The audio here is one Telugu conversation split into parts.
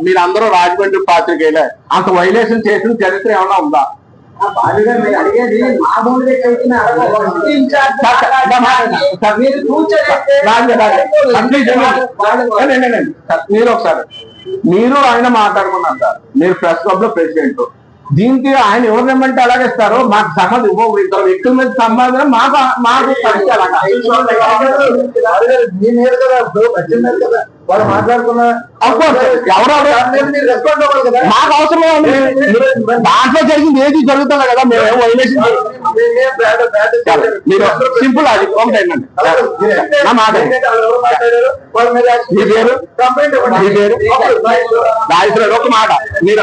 మీరందరూ రాజమండ్రి పాత్రికేయులే అంత వైలేషన్ చేసిన చరిత్ర ఏమైనా ఉందా మీరు మీరు మీరు ఒకసారి మీరు ఆయన మాట్లాడుకున్నారు సార్ మీరు ప్రెస్ క్లబ్లో ప్రెసిడెంట్ దీనికి ఆయన ఎవరు రమ్మంటే అలాగేస్తారు మాకు సంబంధం ఇవ్వవు ఇద్దరు వ్యక్తుల మీద సంబంధం మాకు మాకు వాళ్ళు మాట్లాడుకున్న మాకు అవసరం దాంట్లో జరిగింది ఏది జరుగుతుంది కదా మేము వైలేషన్. మీరేం సింపుల్ అది నా మాట మీ పేరు? పేరు? ఒక మాట. మీరు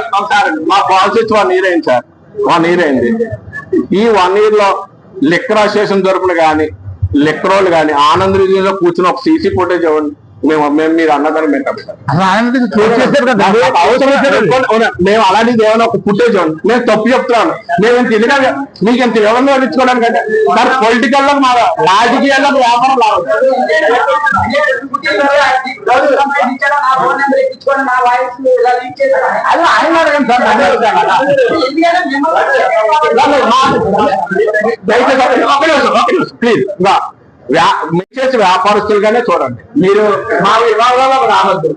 మా పాలసీ వన్ ఇయర్ అయింది సార్? వన్ ఇయర్ అయింది ఈ వన్ ఇయర్లో లిక్కర్ అసోసియేషన్ తరపున కానీ లిక్కర్ వాళ్ళు కానీ ఆనంద్ రివ్యూలో కూర్చుని ఒక సీసీ ఫుటేజ్ ఇవ్వండి. మేము మేము మీరు అన్నదాన్ని మేము అలాంటిది ఏమైనా ఒక ఫుటేజ్ నేను తప్పు చెప్తున్నాను మేము ఇదిగా మీకు ఇంత వివరంగా వివరించుకోవడానికి అంటే సార్ పొలిటికల్లో మా రాజకీయాల్లో వ్యాపారం అది ఆయన అడగండి సార్. దయచేసి ప్లీజ్ మెచ్చేసి వ్యాపారస్తులుగానే చూడండి మీరు మా విభాగంలో రావద్దు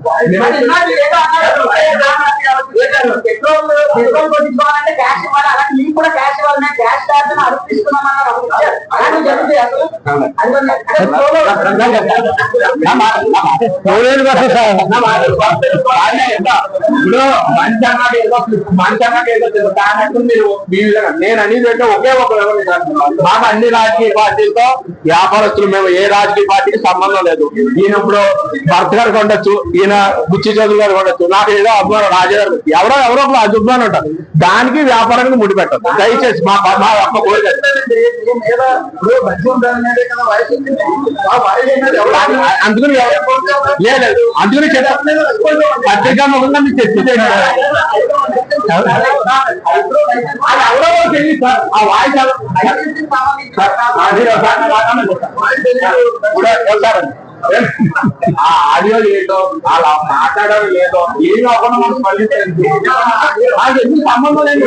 నేను అనేది అంటే ఒకే ఒక. మాకు అన్ని రాజకీయ పార్టీలతో వ్యాపారస్తులు మేము ఏ రాజకీయ పార్టీకి సంబంధం లేదు. ఈయన ఇప్పుడు భర్త గారు ఉండొచ్చు ఈయన బుచ్చి చదువు గారు ఉండొచ్చు నాకు ఏదో అభిమానం రాజగారు ఎవరో ఎవరో ఒక అభిమానం ఉంటారు. దానికి వ్యాపారానికి ముడిపెట్టదు దయచేసి మా మా అమ్మ కోరిక అందుకని లేదు అందుకని చెప్పారు పత్రికా ముఖంగా మీకు తెచ్చి అది ఎవరో తెలియదు సార్ ఆ వాయిస్ ఎవరు- వెళ్తారండి. ఆ ఆడియో లేదో అలా మాట్లాడడం లేదో ఏం కాకుండా మనం మళ్ళీ అది ఎందుకు సంబంధం లేదు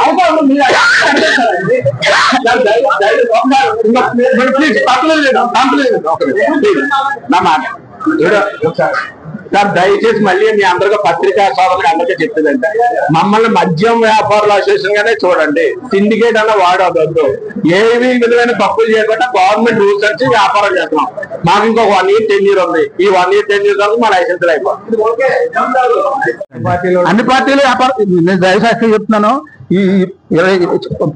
అవును మీరు ప్లీజ్ తప్పలేదు లేదు తప్పలేదు నా మాట ఏదో ఒకసారి. సార్ దయచేసి మళ్ళీ మీ అందరికీ పత్రికా సోదరులకు అందరికీ చెప్తుందంటే మమ్మల్ని మద్యం వ్యాపారుల అసోసియేషన్ గానే చూడండి. సిండికేట్ అన్న వాడవద్దు ఏవి విధమైన తప్పులు చేయకుండా గవర్నమెంట్ రూల్స్ వచ్చి వ్యాపారం చేస్తున్నాం. మాకు ఇంకొక వన్ ఇయర్ టెన్ ఇయర్ ఉంది. ఈ వన్ ఇయర్ టెన్ ఇయర్ వరకు మా లైసెన్స్ అయిపోతుంది. అన్ని పార్టీలు వ్యాపారం నేను దయసాక్షి చెప్తున్నాను. ఈ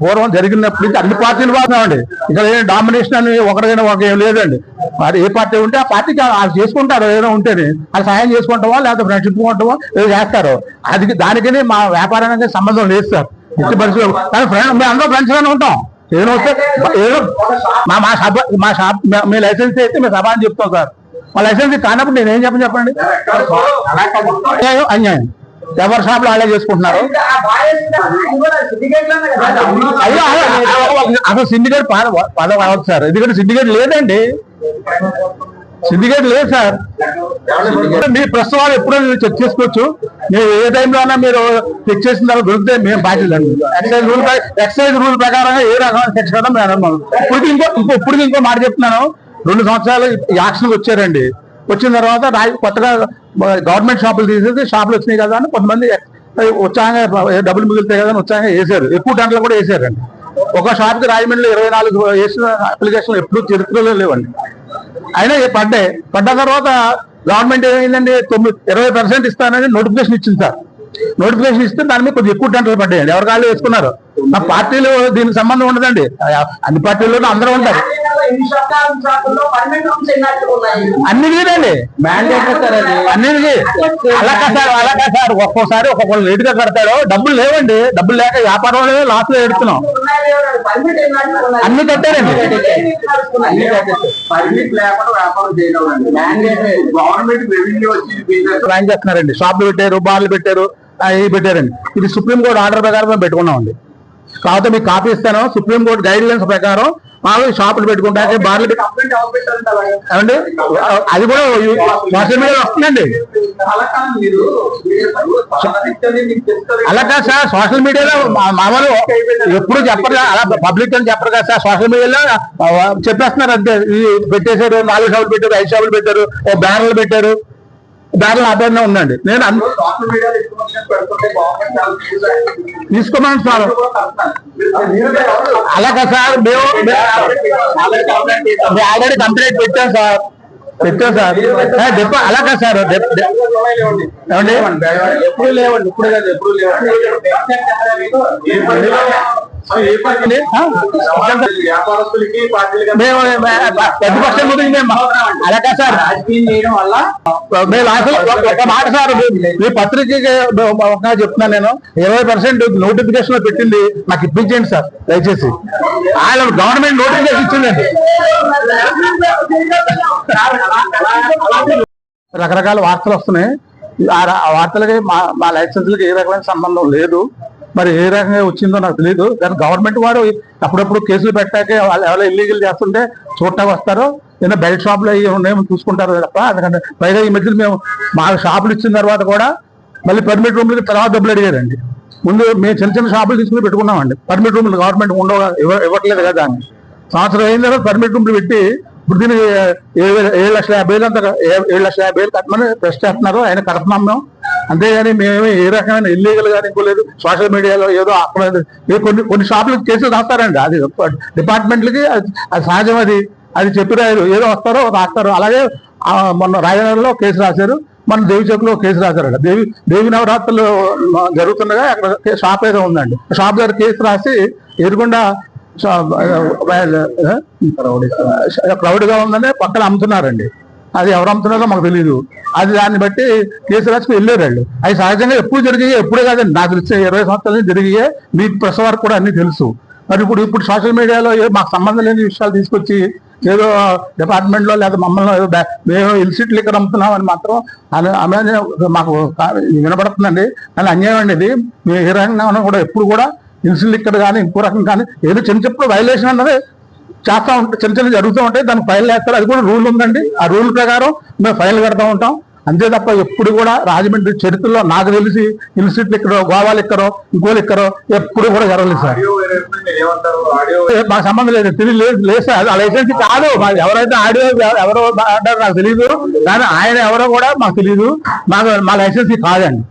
పూర్వం జరిగినప్పటి నుంచి అన్ని పార్టీలు బాగున్నామండి ఇక్కడ ఏం డామినేషన్ అని ఒకరికైనా ఒక ఏం లేదండి. మరి ఏ పార్టీ ఉంటే ఆ పార్టీకి అది చేసుకుంటారు. ఏదైనా ఉంటేనే అది సాయం చేసుకుంటామో లేకపోతే ఫ్రెండ్షిప్ ఉంటామో ఏదో చేస్తారు. అది దానికని మా వ్యాపారానికి సంబంధం లేదు సార్. ఎట్టి పరిస్థితుల్లో. కానీ ఫ్రెండ్ మేము అందరూ ఫ్రెండ్స్ గానే ఉంటాం. ఏదైనా వస్తే ఏదో మా మా సభ మా షాప్ మీ లైసెన్స్ అయితే మేము సభ అని చెప్తాం సార్. మా లైసెన్స్ కానప్పుడు నేను ఏం చెప్పని చెప్పండి? అన్యాయం. ఎవరి షాప్లో వాళ్ళే చేసుకుంటున్నారు అసలు సిండికేట్ పద- అవ్వదు సార్. ఎందుకంటే సిండికేట్ లేదండి. సిండికేట్ లేదు సార్. మీ ప్రస్తుతం ఎప్పుడో చెక్ చేసుకోవచ్చు. మీరు ఏ టైంలో అయినా మీరు చెక్ చేసిన తర్వాత దొరికితే మేము బాధ్యతండి ఎక్సైజ్ రూల్ ఎక్సైజ్ రూల్ ప్రకారంగా ఏ రకమైన సెక్షన్ ఇప్పుడు ఇంకో ఇంకో ఇప్పుడు ఇంకో మాట చెప్తున్నాను. రెండు సంవత్సరాలు యాక్షన్ వచ్చారండి. వచ్చిన తర్వాత రాయి- కొత్తగా గవర్నమెంట్ షాపులు తీసేసి షాపులు వచ్చినాయి కదా అని కొంతమంది ఉత్సాహంగా డబ్బులు మిగులుతాయి కదా అని ఉత్సాహంగా వేసారు ఎక్కువ టెంట్లు కూడా వేసారండి ఒక షాప్కి రాజమండ్రిలో ఇరవై నాలుగు వేసిన అప్లికేషన్లు ఎప్పుడు చరిత్రలో లేవండి. అయినా పడ్డాయి. పడ్డ తర్వాత గవర్నమెంట్ ఏమైందండి? తొమ్మిది ఇరవై పర్సెంట్ ఇస్తానని నోటిఫికేషన్ ఇచ్చింది సార్. నోటిఫికేషన్ ఇస్తే దాని మీద కొద్దిగా ఎక్కువ టెంటలు పడ్డాయండి. ఎవరి కాళ్ళు వేసుకున్నారు? మా పార్టీలు దీనికి సంబంధం ఉండదండి. అన్ని పార్టీల్లోనూ అందరూ ఉంటారు. అన్ని వీరండి మ్యాండేట్ అన్నిటికి అలా కాదు సార్ అలా కాదు సార్ ఒక్కోసారి ఒక్కొక్కరు లేట్గా కడతారు. డబ్బులు లేవండి. డబ్బులు లేక వ్యాపారం లాస్లో ఎడుతున్నాం అన్ని కట్టారండి. ప్లాన్ చేస్తున్నారండి. షాపులు పెట్టారు బార్లు పెట్టారు అవి పెట్టారండి. ఇది సుప్రీం కోర్టు ఆర్డర్ ప్రకారం మేము పెట్టుకున్నామండి. కాకపోతే మీకు కాపీ ఇస్తాను. సుప్రీం కోర్టు గైడ్ లైన్స్ ప్రకారం మామూలు షాపులు పెట్టుకుంటారు బార్లు పెట్టు- ఏమండి? అది కూడా సోషల్ మీడియా వస్తుందండి. అలా కాదు అలా సార్ సోషల్ మీడియాలో మా- మామూలు ఎప్పుడు చెప్పరు అలా పబ్లిక్ అని చెప్పరు కదా సార్ సోషల్ మీడియాలో చెప్పేస్తున్నారు అంతే. పెట్టేశారు నాలుగు షాపులు పెట్టారు ఐదు షాపులు పెట్టారు ఓ బ్యానర్లు పెట్టారు. బ్యానర్లు ఆధారణ ఉందండి. నేను. తీసుకోమని సార్. మీరు కూడా కలుపుతారు. మీరు- మీరు కూడా ఎవరు- అలా కదా సార్ మేము అలాగే ఆల్రెడీ కంప్లైంట్ పెట్టాం సార్. పెట్టాం సార్. ఏ, డిపో అలా కదా సార్ ఏమండి? ఎప్పుడు లేవండి. ఇప్పుడు కాదు ఎప్పుడు లేవండి. మేము మే- ప్రతిపక్షం గురించి మేము సార్. అసలు ఒక- మాట సార్ మీ- పత్రికకి ఒక చెప్తున్నాను నేను. ఇరవై పర్సెంట్ నోటిఫికేషన్లో పెట్టింది నాకు ఇప్పించండి సార్ దయచేసి. ఆయన గవర్నమెంట్ నోటిఫికేషన్ ఇచ్చిందండి. రకరకాల వార్తలు వస్తున్నాయి. ఆ వార్తలకి మా మా లైసెన్స్లకి ఏ రకమైన సంబంధం లేదు. మరి ఏ రకంగా వచ్చిందో నాకు తెలియదు కానీ గవర్నమెంట్ వారు అప్పుడప్పుడు కేసులు పెట్టాక వాళ్ళు ఎవరో ఇల్లీగల్ చేస్తుంటే చూడటానికి వస్తారు ఏదైనా బెల్ట్ షాపులు అవి ఉన్నాయేమో చూసుకుంటారు తప్ప. అందుకంటే పైగా ఈ మధ్యలో మేము మా షాపులు ఇచ్చిన తర్వాత కూడా మళ్ళీ పర్మిట్ రూమ్లకి తర్వాత డబ్బులు అడిగారండి. ముందు మేము చిన్న చిన్న షాపులు తీసుకుని పెట్టుకున్నామండి. పర్మిట్ రూమ్లు గవర్నమెంట్ ఉండవు ఇవ్వట్లేదు కదా అని. సంవత్సరం అయిన తర్వాత పర్మిట్ రూమ్లు పెట్టి ఇప్పుడు దీనికి ఏడు ఏడు లక్షల యాభై వేలు అంత ఏ- ఏడు లక్షల యాభై వేలు కట్టమని ప్రెస్ చేస్తున్నారు. ఆయన కడుతున్నాం మేము. అంతేగాని మేము ఏ రకమైన ఇల్లీగల్ కానీ ఇంకోలేదు సోషల్ మీడియాలో ఏదో అక్కడ కొన్ని కొన్ని షాపులకు కేసులు రాస్తారండి. అది డిపార్ట్మెంట్లకి అది అది సహజం అది. అది చెప్పి రాయరు ఏదో వస్తారో రాస్తారు. అలాగే మొన్న రాజనగర్లో కేసు రాశారు. మన దేవి చౌక్లో కేసు రాశారట. దేవి దేవి నవరాత్రులు జరుగుతుండగా అక్కడ షాప్ ఏదో ఉందండి. షాప్ దగ్గర కేసు రాసి ఎదురుకుండా క్రౌడ్ క్రౌడ్గా ఉందని పక్కన అమ్ముతున్నారండి. అది ఎవరు అమ్ముతున్నారో మాకు తెలియదు అది దాన్ని బట్టి కేసు రాసుకు వెళ్ళారు వాళ్ళు. అది సహజంగా ఎప్పుడు జరిగాయి ఎప్పుడే కాదండి. నాకు తెలిసిన ఇరవై సంవత్సరాలు నుంచి జరిగాయి మీకు ప్రెస్ వారికి కూడా అన్ని తెలుసు. మరి ఇప్పుడు ఇప్పుడు సోషల్ మీడియాలో ఏదో మాకు సంబంధం లేని విషయాలు తీసుకొచ్చి ఏదో డిపార్ట్మెంట్లో లేదా మమ్మల్ని ఏదో మేము ఇన్స్టిట్యూట్లు ఇక్కడ అమ్ముతున్నామని మాత్రం అలా మాకు వినబడుతుందండి. వినపడుతుందండి కానీ అన్యాయం అండి ఇది. మేము హీరోయిన్ కూడా ఎప్పుడు కూడా ఇన్సులిన్ ఇక్కడ కానీ ఇంకో రకం కానీ ఏదో చిన్న చిన్న వైలేషన్ అన్నది చేస్తా ఉంటాయి చిన్న చిన్న జరుగుతూ ఉంటాయి దానికి ఫైల్ వేస్తారు. అది కూడా రూల్ ఉందండి. ఆ రూల్ ప్రకారం మేము ఫైల్ కడతా ఉంటాం. అంతే తప్ప ఎప్పుడు కూడా రాజమండ్రి చరిత్రలో నాకు తెలిసి ఇన్స్టిట్యూట్లు ఇక్కడో గోవాలు ఇక్కడో ఇంకోలు ఇక్కడో ఎప్పుడు కూడా జరగలేదు సార్. మాకు సంబంధం లేదు. తెలియదు లేదు లేదు సార్. ఆ లైసెన్స్ కాదు. ఎవరైతే ఆడియో ఎవ- ఎవరో అంటారో నాకు తెలియదు కానీ ఆయన ఎవరో కూడా మాకు తెలియదు మాకు మా లైసెన్స్ కాదండి.